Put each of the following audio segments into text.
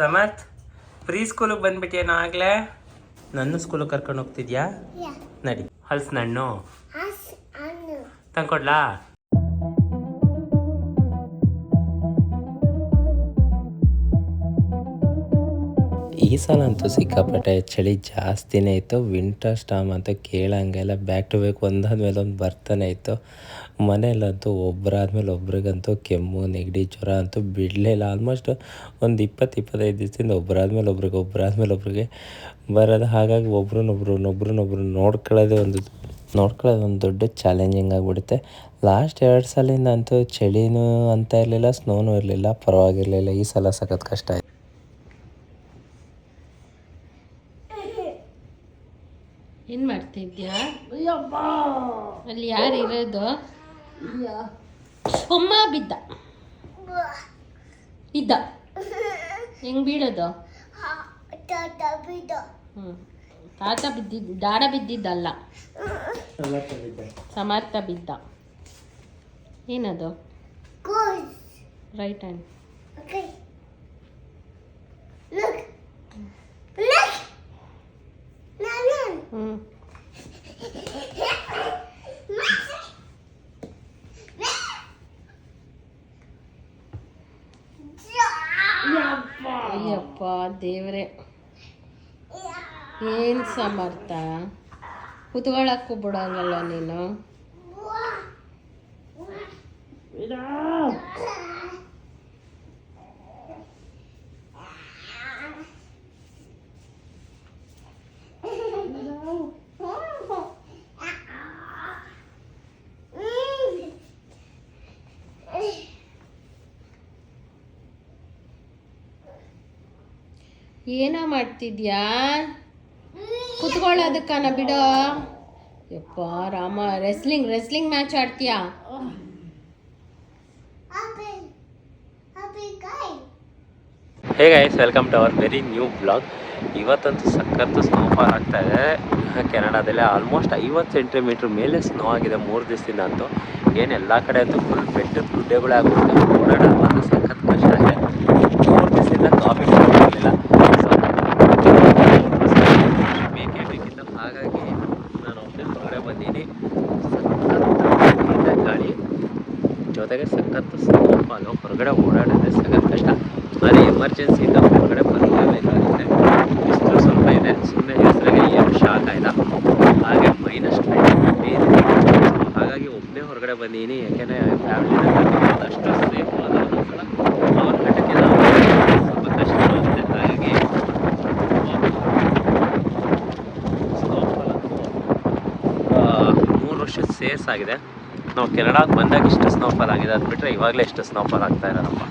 Samarth pre ಸ್ಕೂಲಿಗೆ ಬಂದ್ಬಿಟ್ಟೇನೋ ಆಗಲೇ ನನ್ನ ಸ್ಕೂಲಿಗೆ ಕರ್ಕೊಂಡು ಹೋಗ್ತಿದ್ಯಾ. ನಡಿ. ಹಲ್ಸ್ ನಣ್ಣು. ತಂದ್ಕೊಡ್ಲಾ? ಈ ಸಲ ಅಂತೂ ಸಿಕ್ಕಾಪಟ್ಟೆ ಚಳಿ ಜಾಸ್ತಿನೇ ಇತ್ತು. ವಿಂಟರ್ ಸ್ಟಾಮ್ ಅಂತ ಕೇಳಂಗೆಲ್ಲ ಬ್ಯಾಕ್ ಟು ಬ್ಯಾಕ್ ಒಂದಾದ್ಮೇಲೆ ಒಂದು ಬರ್ತಾನೆ ಇತ್ತು. ಮನೆಯಲ್ಲಂತೂ ಒಬ್ಬರಾದ್ಮೇಲೆ ಒಬ್ರಿಗಂತೂ ಕೆಮ್ಮು, ನೆಗಡಿ, ಜ್ವರ ಅಂತೂ ಬಿಡಲಿಲ್ಲ. ಆಲ್ಮೋಸ್ಟ್ ಒಂದು ಇಪ್ಪತ್ತು, ಇಪ್ಪತ್ತೈದು ದಿವಸದಿಂದ ಒಬ್ಬರಾದ್ಮೇಲೆ ಒಬ್ರಿಗೆ ಒಬ್ಬರಾದ್ಮೇಲೆ ಒಬ್ರಿಗೆ ಬರೋದು. ಹಾಗಾಗಿ ಒಬ್ರನ್ನೊಬ್ರು ಒಬ್ರನ್ನೊಬ್ರು ನೋಡ್ಕೊಳ್ಳೋದೇ ಒಂದು ನೋಡ್ಕೊಳ್ಳೋದು ಒಂದು ದೊಡ್ಡ ಚಾಲೆಂಜಿಂಗ್ ಆಗಿಬಿಡುತ್ತೆ. ಲಾಸ್ಟ್ ಎರಡು ಸಲಿಂದ ಅಂತೂ ಚಳಿನೂ ಅಂತ ಇರಲಿಲ್ಲ ಸ್ನೋನೂ ಇರಲಿಲ್ಲ, ಪರವಾಗಿರಲಿಲ್ಲ. ಈ ಸಲ ಸಖತ್ ಕಷ್ಟ ಆಯ್ತು. ಏನು ಮಾಡ್ತಿದ್ಯಾ? ಅಲ್ಲಿ ಯಾರು ಇರೋದು? ಅಮ್ಮ ಬಿದ್ದ. ಇದ್ದ. ಹೆಂಗ್ ಬೀಳೋದು. ಹ್ಞೂ ತಾತ ಬಿದ್ದಿದ್ದು ದಾಡ ಬಿದ್ದಿದ್ದಲ್ಲ. ಸಮರ್ಥ ಬಿದ್ದ. ಏನದು. ರೈಟ್ ಹ್ಯಾಂಡ್ ಅಯ್ಯಪ್ಪ ದೇವ್ರೆ. ಏನು ಸಮರ್ಥ? ಕುತ್ಕೊಳ್ಳಕ್ಕೂ ಬಿಡಂಗಲ್ಲ ನೀನು. ಏನೋ ಮಾಡ್ತಿದ್ಯಾ? ಕುತ್ಕೊಳ್ಳೋದಕ್ಕನ ಬಿಡ. ಯಪ್ಪ, Rama wrestling wrestling match ಆಡ್ತೀಯಾ. Hey guys welcome to our very new blog ಇವತ್ತಂತೂ ಸಖತ್ತು ಸ್ನೋಫಾಲ್ ಆಗ್ತಾ ಇದೆ. ಕೆನಡಾದಲ್ಲಿ ಆಲ್ಮೋಸ್ಟ್ ಐವತ್ತು ಸೆಂಟಿಮೀಟ್ರ್ ಮೇಲೆ ಸ್ನೋ ಆಗಿದೆ ಮೂರು ದಿವಸದಿಂದ ಅಂತೂ. ಏನು, ಎಲ್ಲ ಕಡೆ ಅಂತೂ ಫುಲ್ ಬೆಟ್ಟದ ಗುಡ್ಡೆಗಳೇ ಆಗುತ್ತೆ. ಓಡಾಡೋದು ಮಾತ್ರ ಸಖತ್ ಕಷ್ಟ ಇದೆ ಮೂರು ದಿವಸದಿಂದ ಕಾಫಿ ಕುಡಿಲಿಲ್ಲ ಬೇಕೇ ಬೇಕಿತ್ತು ಹಾಗಾಗಿ ನಾನು ಒಬ್ಬನೇ ಹೊರಗಡೆ ಬಂದೀನಿ ಸಖತ್ ಗಾಳಿ ಜೊತೆಗೆ ಸಖತ್ತು ಸ್ನೋಫಾಲು ಹೊರಗಡೆ ಓಡಾಡಿದ್ರೆ ಸಖತ್ ಕಷ್ಟ ಆದರೆ ಎಮರ್ಜೆನ್ಸಿಯಿಂದ ಹೊರಗಡೆ ಬರಲೇಬೇಕಾಗುತ್ತೆ ಬಿಸಿಲು ಸ್ವಲ್ಪ ಇದೆ. ಸುಮ್ಮನೆ ಹೆಸರಿಗೆ ಏನು ಶಾಕ್ ಆಯ್ತಾ? ಹಾಗೆ ಮೈನಸ್ ಟ್ವೆಂಟಿ ಹಾಗಾಗಿ ಒಬ್ಬನೇ ಹೊರಗಡೆ ಬಂದೀನಿ. ಯಾಕೆಂದರೆ ಫ್ಯಾಮಿಲಿ ಅಷ್ಟು ಸೇಫ್ ಹಾಗಾಗಿ ಮೂರು ಸೇಸ್ ಆಗಿದೆ. ನಾವು ಕೆನಡಾಗೆ ಬಂದಾಗ ಇಷ್ಟು ಸ್ನೋಫಾಲ್ ಆಗಿದೆ ಅದು ಬಿಟ್ಟರೆ ಇವಾಗಲೇ ಇಷ್ಟು ಸ್ನೋಫಾಲ್ ಆಗ್ತಾ ಇರೋದಪ್ಪ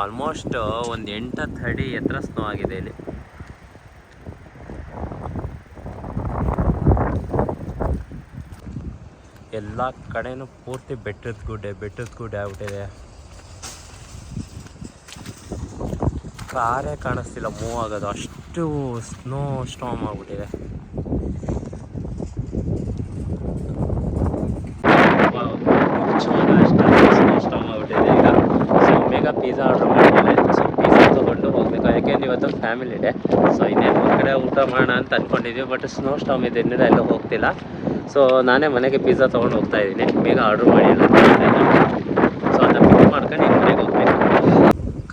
ಆಲ್ಮೋಸ್ಟ್ ಒಂದು ಎಂಟು ಹತ್ತು ಅಡಿ ಎತ್ತರ ಸ್ನೋ ಆಗಿದೆ ಇಲ್ಲಿ. ಎಲ್ಲ ಕಡೆನೂ ಪೂರ್ತಿ ಬೆಟ್ಟದ ಗುಡ್ಡೆ ಬೆಟ್ಟದ ಗುಡ್ಡೆ ಆಗ್ಬಿಟ್ಟಿದೆ. ಕಾರೇ ಕಾಣಿಸ್ತಿಲ್ಲ, ಮೂವ್ ಆಗೋದು. ಅಷ್ಟು ಸ್ನೋ ಸ್ಟಾಮ್ ಆಗ್ಬಿಟ್ಟಿದೆ ಸ್ಟಾಮ್ ಆಗ್ಬಿಟ್ಟಿದೆ ಈಗ ಸೊ ಬೇಗ ಪಿಜ್ಜಾ ಆರ್ಡ್ರ್ ಸೊ ಪಿಜ್ಜಾ ತೊಗೊಂಡು ಹೋಗ್ಬೇಕು. ಯಾಕೆಂದ್ರೆ ಇವತ್ತು ಫ್ಯಾಮಿಲಿ ಡೇ ಸೊ ಇನ್ನೇನು ಕಡೆ ಊಟ ಮಾಡೋಣ ಅಂತ ಅಂದ್ಕೊಂಡಿದ್ವಿ ಬಟ್ ಸ್ನೋ ಸ್ಟಾಮ್ ಇದೆ ಇನ್ನೂ ಎಲ್ಲೂ ಹೋಗ್ತಿಲ್ಲ. ಸೊ ನಾನೇ ಮನೆಗೆ ಪಿಜ್ಜಾ ತೊಗೊಂಡು ಹೋಗ್ತಾ ಇದ್ದೀನಿ. ಬೇಗ ಆರ್ಡ್ರ್ ಮಾಡಿ ಸೊ ಅದನ್ನು ಪಿಕ್ ಮಾಡ್ಕೊಂಡು ಮನೆಗೆ ಹೋಗ್ಬೇಕು.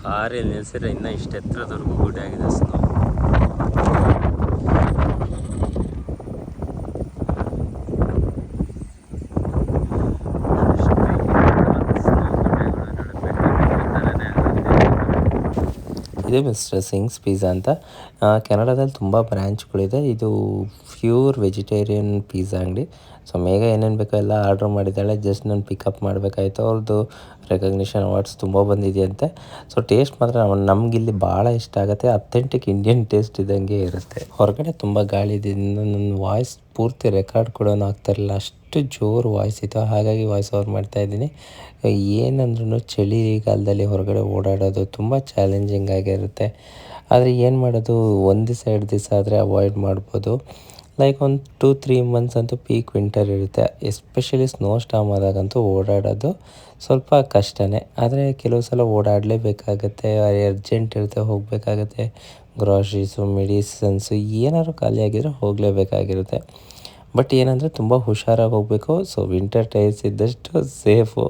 ಕಾರಲ್ಲಿ ನಿಲ್ಸಿದ್ರೆ ಇನ್ನೂ ಇಷ್ಟು ಎತ್ತರದವರೆಗೂ ಗುಡ್ಡೆ ಸ್ನೋ ಇದು ಮಿಸ್ಟರ್ ಸಿಂಗ್ಸ್ ಪಿಜ್ಜಾ ಅಂತ. ಕೆನಡಾದಲ್ಲಿ ತುಂಬ ಬ್ರ್ಯಾಂಚ್ಗಳಿದೆ ಇದು ಪ್ಯೂರ್ ವೆಜಿಟೇರಿಯನ್ ಪಿಜ್ಜಾ ಅಂಗಡಿ. ಸೊ ಮೇಗ ಏನೇನು ಬೇಕೋ ಎಲ್ಲ ಆರ್ಡ್ರ್ ಮಾಡಿದ್ದಾಳೆ. ಜಸ್ಟ್ ನಾನು ಪಿಕಪ್ ಮಾಡಬೇಕಾಯ್ತು. ಅವ್ರದ್ದು ರೆಕಗ್ನಿಷನ್ ಅವಾರ್ಡ್ಸ್ ತುಂಬ ಬಂದಿದೆಯಂತೆ. ಸೊ ಟೇಸ್ಟ್ ಮಾತ್ರ ನಮಗಿಲ್ಲಿ ಭಾಳ ಇಷ್ಟ ಆಗುತ್ತೆ. ಅಥೆಂಟಿಕ್ ಇಂಡಿಯನ್ ಟೇಸ್ಟ್ ಇದ್ದಂಗೆ ಇರುತ್ತೆ. ಹೊರಗಡೆ ತುಂಬ ಗಾಳಿ ಇದೆ. ನನ್ನ ವಾಯ್ಸ್ ಪೂರ್ತಿ ರೆಕಾರ್ಡ್ ಕೂಡ ಆಗ್ತಾಯಿರಲಿಲ್ಲ ಅಷ್ಟು ಜೋರು ವಾಯ್ಸ್ ಇತ್ತು. ಹಾಗಾಗಿ ವಾಯ್ಸ್ ಓವರ್ ಮಾಡ್ತಾಯಿದ್ದೀನಿ ಏನಂದ್ರೂ ಚಳಿಗಾಲದಲ್ಲಿ ಹೊರಗಡೆ ಓಡಾಡೋದು ತುಂಬ ಚಾಲೆಂಜಿಂಗ್ ಆಗಿರುತ್ತೆ. ಆದರೆ ಏನು ಮಾಡೋದು? ಒಂದು ದಿವಸ ಎರಡು ದಿವಸ ಆದರೆ ಅವಾಯ್ಡ್ ಮಾಡ್ಬೋದು. ಲೈಕ್ ಒಂದು ಟು ತ್ರೀ ಮಂತ್ಸ್ ಅಂತೂ ಪೀಕ್ ವಿಂಟರ್ ಇರುತ್ತೆ. ಎಸ್ಪೆಷಲಿ ಸ್ನೋ ಸ್ಟಾಮ್ ಆದಾಗಂತೂ ಓಡಾಡೋದು ಸ್ವಲ್ಪ ಕಷ್ಟನೇ. ಆದರೆ ಕೆಲವು ಸಲ ಓಡಾಡಲೇಬೇಕಾಗತ್ತೆ ಅರ್ಜೆಂಟ್ ಇರುತ್ತೆ, ಹೋಗಬೇಕಾಗತ್ತೆ. ಗ್ರಾಸರೀಸು ಮೆಡಿಸನ್ಸು ಏನಾದ್ರು ಖಾಲಿಯಾಗಿದ್ರೆ ಹೋಗಲೇಬೇಕಾಗಿರುತ್ತೆ. ಬಟ್ ಏನಂದರೆ ತುಂಬ ಹುಷಾರಾಗಿ ಹೋಗಬೇಕು. ಸೊ ವಿಂಟರ್ ಟೈರ್ಸ್ ಇದ್ದಷ್ಟು ಸೇಫು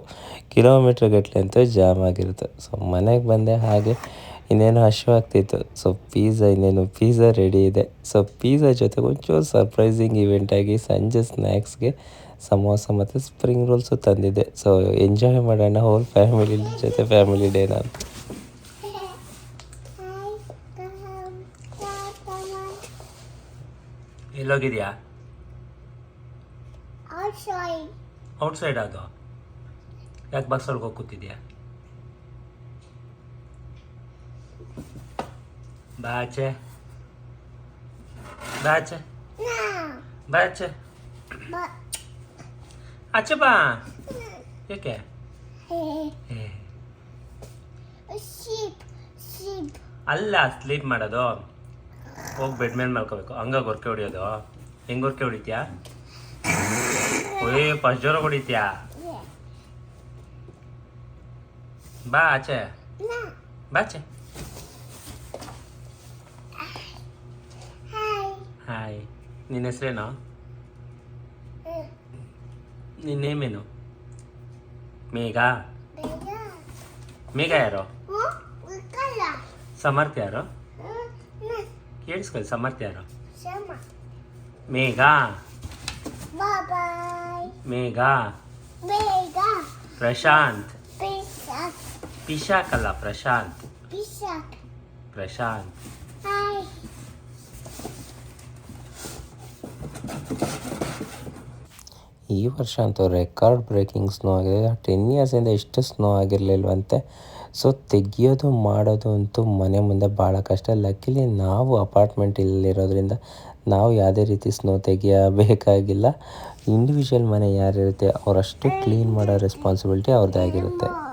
ಕಿಲೋಮೀಟ್ರ್ ಗಟ್ಟಲೆ ಅಂತೂ ಜಾಮ್ ಆಗಿರುತ್ತೆ. ಸೊ ಮನೆಗೆ ಬಂದೆ ಹಾಗೆ ಇನ್ನೇನು ಹಸಿವಾಗ್ತಿತ್ತು ಸೊ ಪೀಝಾ ಇನ್ನೇನು ಪೀಝಾ ರೆಡಿ ಇದೆ. ಸೊ ಪೀಝಾ ಜೊತೆಗೆ ಒಂಚೂರು ಸರ್ಪ್ರೈಸಿಂಗ್ ಇವೆಂಟಾಗಿ ಸಂಜೆ ಸ್ನ್ಯಾಕ್ಸ್ಗೆ ಸಮೋಸ ಮತ್ತು ಸ್ಪ್ರಿಂಗ್ ರೋಲ್ಸು ತಂದಿದ್ದೆ. ಸೊ ಎಂಜಾಯ್ ಮಾಡೋಣ ಹೋಲ್ ಫ್ಯಾಮಿಲಿ ಜೊತೆ ಫ್ಯಾಮಿಲಿ ಡೇ ನಾನು ಎಲ್ಲೋಗಿದೆಯಾ. ಔಟ್ಸೈಡ್ ಅದು ಯಾಕೆ ಬಸ್ ಒಳಗೆ ಹೋಗಿ ಕೂತಿದ್ಯಾ? ಬಾಚೆ ಬಾಚೆ. ಬಾಚೆ. ಆಚೆ ಬಾ ಏಕೆ. ಅಲ್ಲ ಸ್ಲೀಪ್ ಮಾಡೋದು. ಹೋಗಿ ಬೆಡ್ ಮೇಲೆ ಮಲ್ಕೋಬೇಕು. ಹಂಗಾಗಿ ಗೊರ್ಕೆ ಹೊಡಿಯೋದು. ಹೆಂಗೆ ಗೊರ್ಕೆ ಹೊಡಿತೀಯಾ? ಓಯ್ ಫಸ್ಟ್ ಜೋರ ಹೊಡಿತ್ಯಾ. ಬಾ ಆಚೆ. ಬಾಚೆ ನಿನ್ನ ಹೆಸರೇನಾ ನಿನ್ನೇಮೇನು ನಿನ್ನ ನೇಮೇನು ಮೇಘ. ಮೇಘ ಯಾರು. ಸಮರ್ಥ ಯಾರು. ಕೇಳಿಸ್ಕೊಳ್ಳಿ ಸಮರ್ಥ ಯಾರು. ಮೇಘ. ಮೇಘ ಪ್ರಶಾಂತ್. ಪಿಶಾಕ್ ಅಲ್ಲ ಪ್ರಶಾಂತ್. ಪ್ರಶಾಂತ್ ಈ ವರ್ಷ ಅಂತೂ ರೆಕಾರ್ಡ್ ಬ್ರೇಕಿಂಗ್ ಸ್ನೋ ಆಗಿದೆ. ಟೆನ್ ಇಯರ್ಸಿಂದ ಇಷ್ಟು ಸ್ನೋ ಆಗಿರಲಿಲ್ವಂತೆ. ಸೊ ತೆಗಿಯೋದು ಮಾಡೋದು ಅಂತೂ ಮನೆ ಮುಂದೆ ಭಾಳ ಕಷ್ಟ. ಲಕ್ಕಿಲಿ ನಾವು ಅಪಾರ್ಟ್ಮೆಂಟ್ ಇಲ್ಲಿರೋದ್ರಿಂದ ನಾವು ಯಾವುದೇ ರೀತಿ ಸ್ನೋ ತೆಗಿಯಬೇಕಾಗಿಲ್ಲ. ಇಂಡಿವಿಜುವಲ್ ಮನೆ ಯಾರಿರುತ್ತೆ, ಅವರಷ್ಟು ಕ್ಲೀನ್ ಮಾಡೋ ರೆಸ್ಪಾನ್ಸಿಬಿಲಿಟಿ ಅವ್ರದ್ದೇ ಆಗಿರುತ್ತೆ.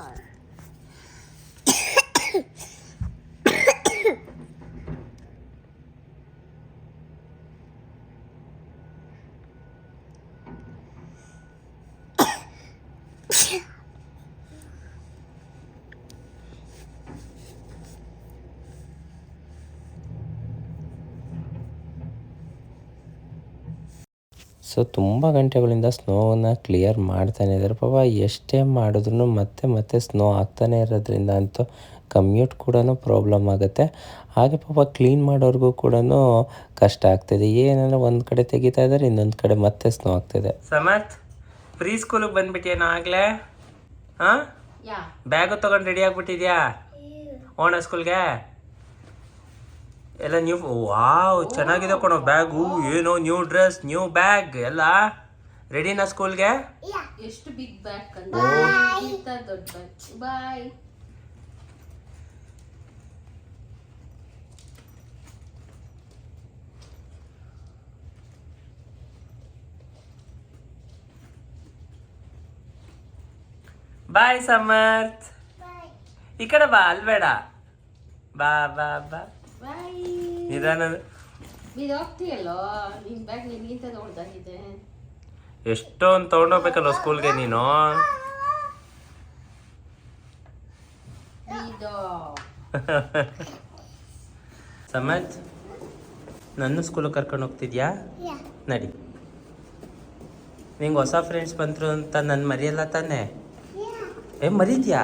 ತುಂಬ ಗಂಟೆಗಳಿಂದ ಸ್ನೋವನ್ನು ಕ್ಲಿಯರ್ ಮಾಡ್ತಾನೆ ಇದ್ದಾರೆ. ಪಾಪ ಎಷ್ಟೇ ಮಾಡಿದ್ರು ಮತ್ತೆ ಮತ್ತೆ ಸ್ನೋ ಆಗ್ತಾನೆ ಇರೋದ್ರಿಂದ ಅಂತೂ ಕಮ್ಯೂಟ್ ಕೂಡ ಪ್ರಾಬ್ಲಮ್ ಆಗುತ್ತೆ. ಹಾಗೆ ಪಾಪ ಕ್ಲೀನ್ ಮಾಡೋರ್ಗೂ ಕೂಡ ಕಷ್ಟ ಆಗ್ತಿದೆ. ಏನಂದ್ರೆ ಒಂದು ಕಡೆ ತೆಗಿತಾ ಇದ್ದಾರೆ ಇನ್ನೊಂದು ಕಡೆ ಮತ್ತೆ ಸ್ನೋ ಆಗ್ತಿದೆ ಸಮರ್ಥ್ ಪ್ರೀ ಸ್ಕೂಲಿಗೆ ಬಂದ್ಬಿಟ್ಟೇನೋ ಆಗಲೇ? ಹಾಂ? ಯಾ? ಬ್ಯಾಗು ತೊಗೊಂಡು ರೆಡಿ ಆಗ್ಬಿಟ್ಟಿದ್ಯಾ? ಓಣ ಸ್ಕೂಲ್ಗೆ ಎಲ್ಲ ನ್ಯೂ ವಾವ್ ಚೆನ್ನಾಗಿದೆ ಕಣೋ ಬ್ಯಾಗು. ಏನೋ ನ್ಯೂ ಡ್ರೆಸ್ ನ್ಯೂ ಬ್ಯಾಗ್ ಎಲ್ಲ ರೆಡಿನ ಸ್ಕೂಲ್ಗೆ. ಎಷ್ಟು ಬಿಗ್ ಬ್ಯಾಗ್ ಇಂತ ದೊಡ್ಡ ಬಾಯ್ ಬಾಯ್ ಸಮರ್ಥ್. ಈ ಕಡೆ ಬಾ ಅಲ್ಬೇಡ. ಬಾ ಬಾ ಬಾ. ಬಾಯ್ ನಿಧಾನ. ಇದು ಹೋಗ್ತೀಯಲ್ಲೋ? ನಿನ್ ಬ್ಯಾಗ್ ನಿನ್ಗಿಂತ ದೊಡ್ಡದಾಗಿದೆ ಎಷ್ಟೊಂದು ತಗೊಂಡೋಗ್ಬೇಕಲ್ಲ ಸ್ಕೂಲ್ಗೆ ನೀನು? ಇದು ಸಮರ್ಥ್ ನನ್ನ ಸ್ಕೂಲಿಗೆ ಕರ್ಕೊಂಡು ಹೋಗ್ತಿದ್ಯಾ. ನಡಿ. ನಿಂಗೆ ಹೊಸ ಫ್ರೆಂಡ್ಸ್ ಬಂದರು ಅಂತ ನನ್ನ ಮರಿಯಲ್ಲ ತಾನೆ? ಏ ಮರಿದ್ಯಾ?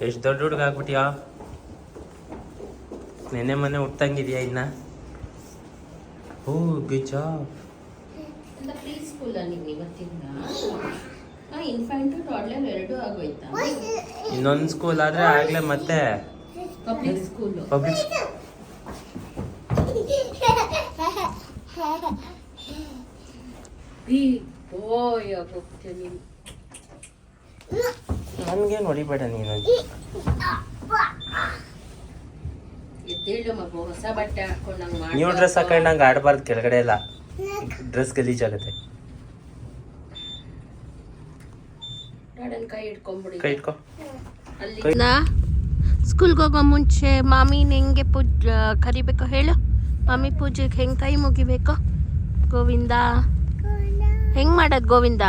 ಎಷ್ಟು ದೊಡ್ಡ ಹುಡುಗ ಆಗ್ಬಿಟ್ಯಾ. ನೆನ್ನೆ ಮನೆ ಹುಟ್ಟಂಗಿದ್ಯಾ ಇನ್ನ? ಓ ಗುಡ್ ಜಾಬ್ ಅಂತ ಪ್ರೀ ಸ್ಕೂಲ್ ನೀವು ಇವತ್ತಿಂದ ಇನ್ಫ್ಯಾಂಟು ಟಾಡ್ಲರ್ ಎರಡೂ ಆಗೋಯ್ತಾ? ಇನ್ನೊಂದು ಸ್ಕೂಲ್ ಆದರೆ ಆಗಲೇ ಮತ್ತೆ ಪಬ್ಲಿಕ್ ಸ್ಕೂಲು ಪಬ್ಲಿಕ್ ಓಯ್ ಹೋಗ್ತೀಯ ನೀನು ನನಗೇನು ಹೊಡಿಬೇಡ ನೀನು. ಹಾಕೊಂಡು ನಂಗೆ ನ್ಯೂ ಡ್ರೆಸ್ ಹಾಕೊಂಡಂಗೆ ಆಡಬಾರ್ದು ಕೆಳಗಡೆ ಎಲ್ಲ. ಡ್ರೆಸ್ ಗಲೀಜಾಗುತ್ತೆ ಕೈ ಇಟ್ಕೋ ಸ್ಕೂಲ್ಗೆ ಹೋಗೋ ಮುಂಚೆ ಮಾಮಿನ ಹೆಂಗೆ ಪೂಜ ಕರಿಬೇಕು ಹೇಳು? ಮಾಮಿ ಪೂಜೆಗೆ ಹೆಂಗೆ ಕೈ ಮುಗಿಬೇಕು? ಗೋವಿಂದ? ಹೆಂಗೆ ಮಾಡೋದು ಗೋವಿಂದ?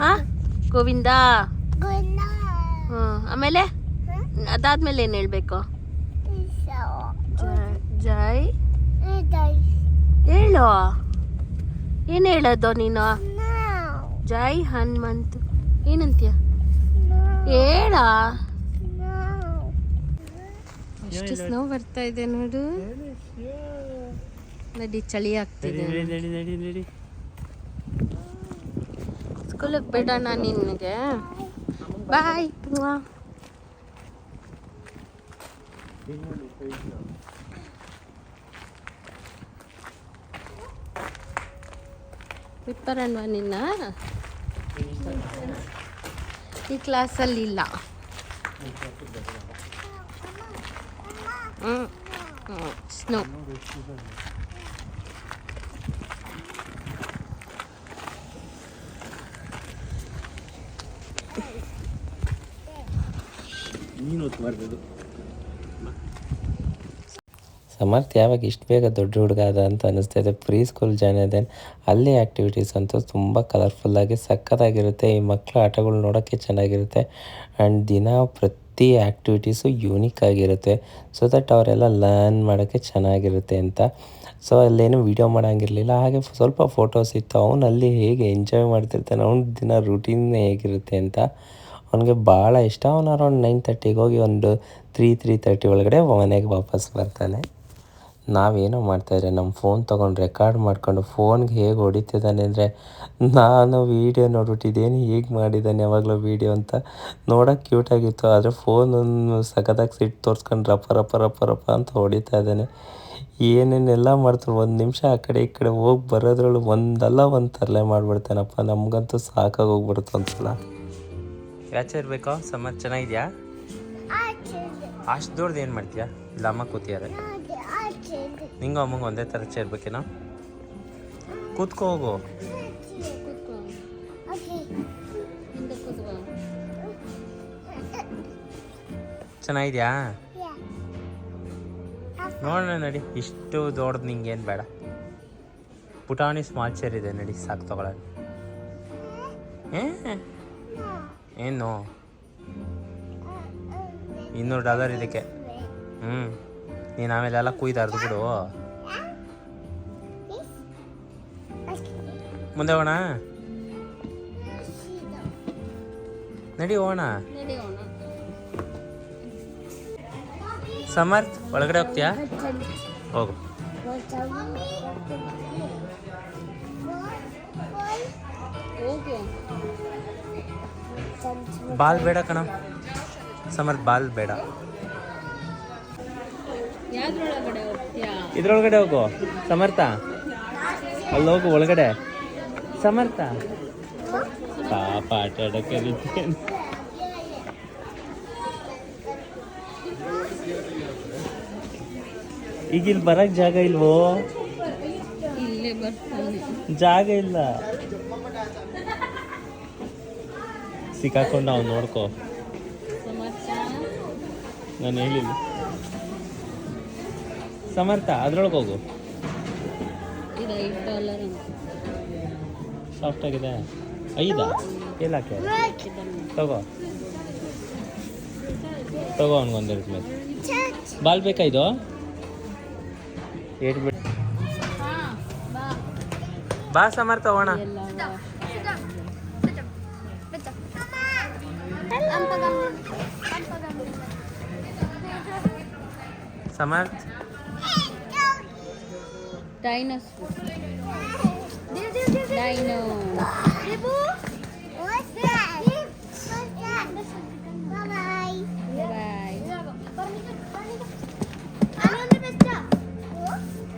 ಹಾಂ ಗೋವಿಂದ? ಹ್ಞೂ ಆಮೇಲೆ? ಅದಾದ್ಮೇಲೆ ಏನು ಹೇಳಬೇಕು? ಜೈ ಹೇಳು? ಏನು ಹೇಳೋದು ನೀನು? ಜೈ ಹನುಮಂತ್. ಏನಂತೀಯ? ಹೇಳ. ಎಷ್ಟು ಸ್ನೋ ಬರ್ತಾ ಇದೆ ನೋಡು. ನಡಿ ಚಳಿ ಆಗ್ತಿದೆ ಸ್ಕೂಲಿಗೆ ನಾನು ನಿನಗೆ? ಬಾಯ್ ಬಿಟ್ಬರೋಣವಾ ನಿನ್ನ ಈ ಕ್ಲಾಸಲ್ಲಿ ಇಲ್ಲ ಹ್ಞೂ ಹ್ಞೂ ಸ್ನೋ ಸಮರ್ಥ, ಯಾವಾಗ ಇಷ್ಟು ಬೇಗ ದೊಡ್ಡ ಹುಡುಗ ಅದ ಅಂತ ಅನಿಸ್ತಾ ಇದೆ. ಪ್ರೀ ಸ್ಕೂಲ್ ಜಾಯ್ನ್ ಆದೇನು ಅಲ್ಲಿ ಆ್ಯಕ್ಟಿವಿಟೀಸ್ ಅಂತೂ ತುಂಬ ಕಲರ್ಫುಲ್ಲಾಗಿ ಸಖತ್ತಾಗಿರುತ್ತೆ. ಈ ಮಕ್ಕಳ ಆಟಗಳು ನೋಡೋಕ್ಕೆ ಚೆನ್ನಾಗಿರುತ್ತೆ. ಆ್ಯಂಡ್ ದಿನ ಪ್ರತಿ ಆ್ಯಕ್ಟಿವಿಟೀಸು ಯೂನಿಕ್ ಆಗಿರುತ್ತೆ. ಸೊ ದಟ್ ಅವರೆಲ್ಲ ಲರ್ನ್ ಮಾಡೋಕ್ಕೆ ಚೆನ್ನಾಗಿರುತ್ತೆ ಅಂತ. ಸೊ ಅಲ್ಲೇನು ವೀಡಿಯೋ ಮಾಡೋಂಗಿರಲಿಲ್ಲ. ಹಾಗೆ ಸ್ವಲ್ಪ ಫೋಟೋಸ್ ಇತ್ತು. ಅವನು ಅಲ್ಲಿ ಹೇಗೆ ಎಂಜಾಯ್ ಮಾಡ್ತಿರ್ತಾನೆ, ಅವ್ನ ದಿನ ರೂಟೀನ್ ಹೇಗಿರುತ್ತೆ ಅಂತ. ಅವನಿಗೆ ಭಾಳ ಇಷ್ಟ. ಅವನು ಅರೌಂಡ್ ನೈನ್ ತರ್ಟಿಗೆ ಹೋಗಿ ಒಂದು ತ್ರೀ ತ್ರೀ ತರ್ಟಿ ಒಳಗಡೆ ಮನೆಗೆ ವಾಪಸ್ ಬರ್ತಾನೆ. ನಾವೇನೋ ಮಾಡ್ತಾಯಿದ್ರೆ ನಮ್ಮ ಫೋನ್ ತೊಗೊಂಡು ರೆಕಾರ್ಡ್ ಮಾಡ್ಕೊಂಡು ಫೋನ್ಗೆ ಹೇಗೆ ಹೊಡಿತಿದ್ದಾನೆ ಅಂದರೆ, ನಾನು ವೀಡಿಯೋ ನೋಡ್ಬಿಟ್ಟು ಇದೇನು ಹೀಗೆ ಮಾಡಿದ್ದಾನೆ ಯಾವಾಗಲೂ ವೀಡಿಯೋ ಅಂತ. ನೋಡೋಕೆ ಕ್ಯೂಟಾಗಿತ್ತು ಆದರೆ ಫೋನನ್ನು ಸಖತ್ತಾಗಿ ಸಿಟ್ಟು ತೋರಿಸ್ಕೊಂಡು ರಪ್ಪ ರಪ್ಪ ರಪ್ಪ ರಪ್ಪ ಅಂತ ಹೊಡಿತಾ ಇದ್ದಾನೆ. ಏನೇನೆಲ್ಲ ಮಾಡ್ತಾರೆ, ಒಂದು ನಿಮಿಷ ಆ ಕಡೆ ಈ ಕಡೆ ಹೋಗಿ ಬರೋದ್ರೊಳಗೆ ಒಂದಲ್ಲ ಒಂದು ತರಲೆ ಮಾಡಿಬಿಡ್ತಾನಪ್ಪ. ನಮಗಂತೂ ಸಾಕಾಗಿ ಹೋಗ್ಬಿಡ್ತು ಒಂದ್ಸಲ. ಯಾಚೆ ಬೇಕಾ ಸಮರ್ ಚೆನ್ನಾಗಿದ್ಯಾ? ಅಷ್ಟು ದೊಡ್ಡದು ಏನು ಮಾಡ್ತೀಯಾ? ಇಲ್ಲ, ಅಮ್ಮ ಕೂತಿಯಾರೆ ನಿಂಗೂ ಅಮ್ಮಂಗೆ ಒಂದೇ ಥರ ಸೇರ್ಬೇಕೇನೋ ಕೂತ್ಕೋ ಹೋಗು. ಚೆನ್ನಾಗಿದ್ಯಾ? ನೋಡೋಣ ನಡಿ. ಇಷ್ಟು ದೊಡ್ಡದು ನಿಂಗೇನು ಬೇಡ. ಪುಟಾಣಿ ಸ್ಮಾಲ್ ಚೇರ್ ಇದೆ ನಡಿ, ಸಾಕು ತಗೊಳ್ಳೋಣ ಏ? ಏನು ಇನ್ನೂರು ಡಾಲರ್ ಇದಕ್ಕೆ ಹ್ಞೂ ನೀನು ಆಮೇಲೆ ಎಲ್ಲ ಕುಯ್ದು ಅರ್ದು ಬಿಡು ಮುಂದೆ ಹೋಗೋಣ ನಡಿ ಹೋಗೋಣ ಸಮರ್ಥ್ ಒಳಗಡೆ ಹೋಗ್ತೀಯಾ ಹೋಗು ಬಾಲ್ ಬೇಡ ಕಣ. ಸಮರ್ ಬಾಲ್ ಬೇಡ. ಇದ್ರೊಳಗಡೆ ಹೋಗು. ಸಮರ್ಥ ಅಲ್ಲಿ ಹೋಗು ಒಳಗಡೆ. ಸಮರ್ಥ. ಪಾಪ ಆಟ ಆಡಕ್ಕೆ ಈಗ ಇಲ್ಲಿ ಬರಕ್ ಜಾಗ ಇಲ್ವೋ? ಜಾಗ ಇಲ್ಲ. ಸಿಕ್ಕಾಕೊಂಡು ಅವ್ನು ನೋಡ್ಕೋ. ಸಮರ್ಥ ನಾನು ಹೇಳಿಲ್ಲ. ಸಮರ್ಥ ಅದ್ರೊಳಗೆ ಹೋಗು. ಸಾಫ್ಟ್ ಆಗಿದೆ. ಐದಾ? ಏಲಾಕೆ ತಗೋ. ತಗೋ ಅವ್ನಿಗೊಂದೆರಡು ಪ್ಲೇಸ್ ಬಾಲ್ ಬೇಕಾ ಇದು? ಏಟ್ ಬಿಡ್ ಬಾ. ಸಮರ್ಥ ಹೋಗೋಣ. ಎಲ್ಲ ಸಮರ್ಥ ಡೈನೋಸರ್ ಡೈನೋ ಬಾಯ್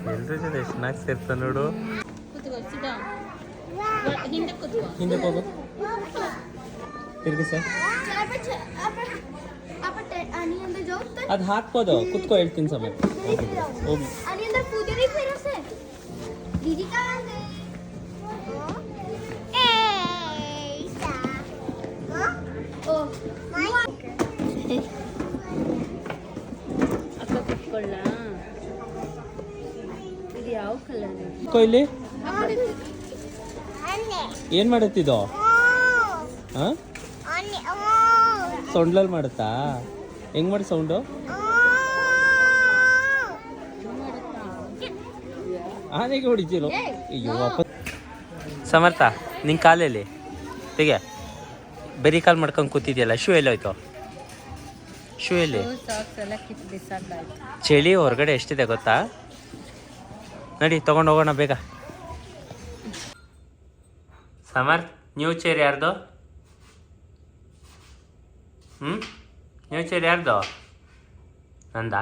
ಎಲ್ರ ಜೊತೆ ಎಷ್ಟು ಚೆನ್ನಾಗಿ ಸೇರ್ತ ನೋಡು ಕೂತ್ಕೋ ಸಿಡ ಹಿಂದೆ ಕೂತ್ಕೋ ಹಿಂದೆ ಹೋಗು ತಿರ್ಗಿ ಸರ್ ಅದ್ ಹಾಕ್ಬೋದು ಕುತ್ಕೋ ಹೇಳ್ತೀನಿ ಸಮಯ ಕೊಯ್ಲಿ ಏನ್ ಮಾಡತ್ತಿದ್ದು? ಹಾ? ಸೌಂಡ್ಲಲ್ಲಿ ಮಾಡುತ್ತಾ? ಹೆಂಗ್ ಮಾಡಿ ಸೌಂಡು? ಆನೆಗೆ ಹೊಡಿತಿರು ಅಯ್ಯೋ ಸಮರ್ಥ ನಿನ್ನ ಕಾಲಲ್ಲಿ? ತೆಗೆ. ಬರೀ ಕಾಲು ಮಾಡ್ಕೊಂಡು ಕೂತಿದ್ಯಲ್ಲ, ಶೂ ಎಲ್ಲೋಯ್ತು? ಶೂ ಎಲ್ಲಿ? ಚಳಿ ಹೊರಗಡೆ ಎಷ್ಟಿದೆ ಗೊತ್ತಾ? ನಡಿ, ತಗೊಂಡು ಹೋಗೋಣ ಬೇಗ. ಸಮರ್ಥ್ ನ್ಯೂ ಚೇರ್ ಯಾರ್ದು? ಹ್ಞೂ ಚೇರ್ ಯಾರ್ದು? ನಂದ?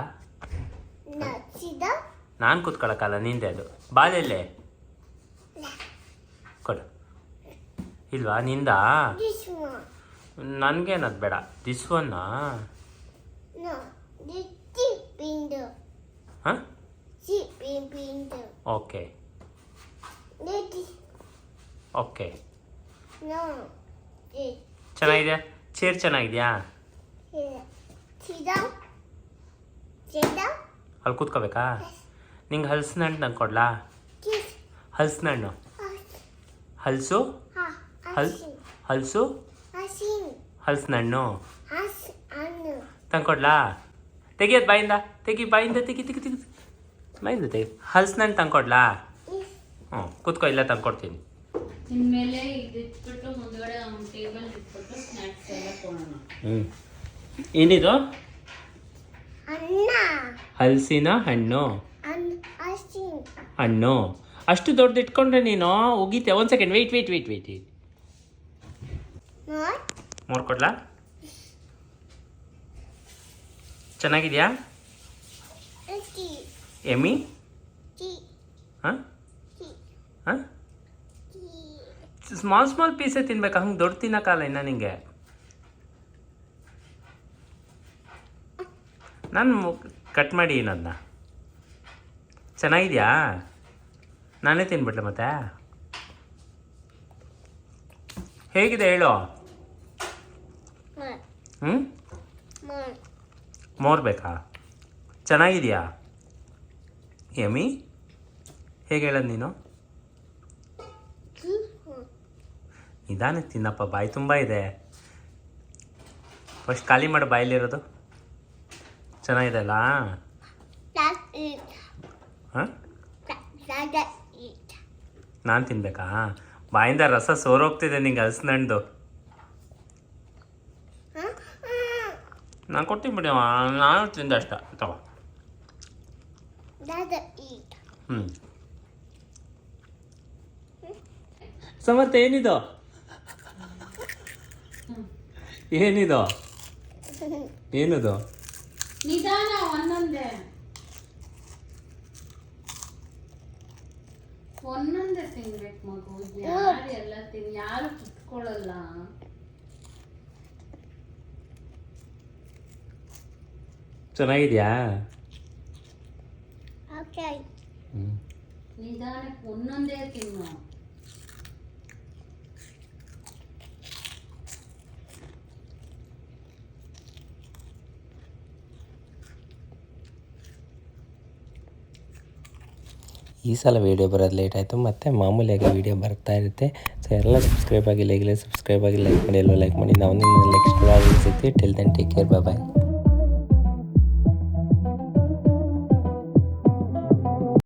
ನಾನು ಕೂತ್ಕೊಳಕಲ್ಲ ನಿಂದೆ ಅದು. ಬಾಲೆಲ್ಲೇ ಕೊಡು. ಇಲ್ವಾ ನಿಂದ? ನನಗೇನದು ಬೇಡ. ದಿಸ್ ಒನ್ನ ಹಾಂ? ಓಕೆ. ಓಕೆ. ಚೆನ್ನಾಗಿದೆ ಚೇರ್ ಚೆನ್ನಾಗಿದೆಯಾ? ಅಲ್ಲಿ ಕೂತ್ಕೋಬೇಕಾ? ನಿಂಗೆ ಹಲ್ಸಿನ ಹಣ್ಣು ತಂದು ಕೊಡ್ಲಾ? ಹಲ್ಸಿನ ಹಣ್ಣು? ಹಲ್ಸು. ಹಲ್ ಹಲ್ಸು? ಹಲ್ಸಿನ ಹಣ್ಣು? ತಂದು ಕೊಡ್ಲಾ? ತೆಗಿಯೋದು ಬಾಯಿಂದ ತೆಗಿ ಬಾಯಿಂದ ತೆಗಿ ತೆಗಿ ತೆಗಿ ಬಾಯಿಂದ ತೆಗಿ. ಹಲ್ಸಿನ ಹಣ್ಣು ತಂದು ಕೊಡ್ಲಾ? ಹ್ಞೂ ಕೂತ್ಕೋ ಇಲ್ಲ ತಂದು ಕೊಡ್ತೀನಿ. ಹ್ಞೂ. ಏನಿದು? ಹಲಸಿನ ಹಣ್ಣು. ಹಣ್ಣು. ಅಷ್ಟು ದೊಡ್ಡದು ಇಟ್ಕೊಂಡ್ರೆ ನೀನು ಹೋಗಿತ್ತೆ ಒಂದು second wait wait wait wait ಮೂರು. ಕೊಡ್ಲಾ? ಚೆನ್ನಾಗಿದೆಯಾ? ಎಮ್ಮಿ? ಹಾಂ? ಹಾಂ? ಸ್ಮಾಲ್ ಸ್ಮಾಲ್ ಪೀಸೇ ತಿನ್ಬೇಕು? ಹಂಗೆ ದೊಡ್ಡ ತಿನ್ನೋಕ್ಕಲ್ಲ ಇನ್ನ ನಿಂಗೆ. ನಾನು ಕಟ್ ಮಾಡಿ ಏನದನ್ನ ಚೆನ್ನಾಗಿದೆಯಾ? ನಾನೇ ತಿನ್ಬಿಟ್ಲೆ ಮತ್ತೆ? ಹೇಗಿದೆ ಹೇಳು? ಹ್ಞೂ ಮೋರ್. ಬೇಕಾ? ಚೆನ್ನಾಗಿದೆಯಾ? ಯಮಿ ಹೇಗೆ ಹೇಳೋದು ನೀನು? ನಿಧಾನಕ್ಕೆ ತಿನ್ನಪ್ಪ ಬಾಯಿ ತುಂಬ ಇದೆ. ಫಸ್ಟ್ ಖಾಲಿ ಮಾಡು ಬಾಯಲ್ಲಿರೋದು. ಚೆನ್ನಾಗಿದೆ ಅಲ್ಲ ಹಾಂ? ನಾನು ತಿನ್ಬೇಕಾ? ಬಾಯಿಂದ ರಸ ಸೋರೋಗ್ತಿದೆ ನಿಂಗೆ ಹಲ್ಸಿನಣ್ಣು ನಾನು ಕೊಡ್ತೀನಿ ಬಿಡಿ. ನಾನು ತಿಂದೆ ಅಷ್ಟ. ತಗೋ. ಹ್ಞೂ ಸಮರ್ಥ ಏನಿದು? ಏನಿದು? ಏನದು? ನಿಧಾನ ಒಂದೊಂದೇ. ಒಂದೊಂದೇ ತಿನ್ಬೇಕು ಮಗು. ಯಾರು ಎಲ್ಲ ತಿನ್ ಯಾರು ಕಿತ್ಕೊಳ್ಳಲ್ಲ. ಚೆನ್ನಾಗಿದ್ಯಾ? ಓಕೆ ನಿಧಾನಕ್ಕೆ ಒಂದೊಂದೇ ತಿನ್ನು. ಈ ಸಲ ವೀಡಿಯೋ ಬರೋದು ಲೇಟ್ ಆಯಿತು, ಮತ್ತು ಮಾಮೂಲಿಯಾಗಿ ವೀಡಿಯೋ ಬರ್ತಾ ಇರುತ್ತೆ. ಸೊ ಎಲ್ಲ ಸಬ್ಸ್ಕ್ರೈಬ್ ಆಗಿಲ್ಲ ಲೈಕ್ ಸಬ್ಸ್ಕ್ರೈಬ್ ಆಗಿ ಲೈಕ್ ಮಾಡಿ, ಎಲ್ಲ ಲೈಕ್ ಮಾಡಿ. ನಾವು ನಿಮ್ಮ next vlog ಸಿಗ್ತೀವಿ. Till then take care bye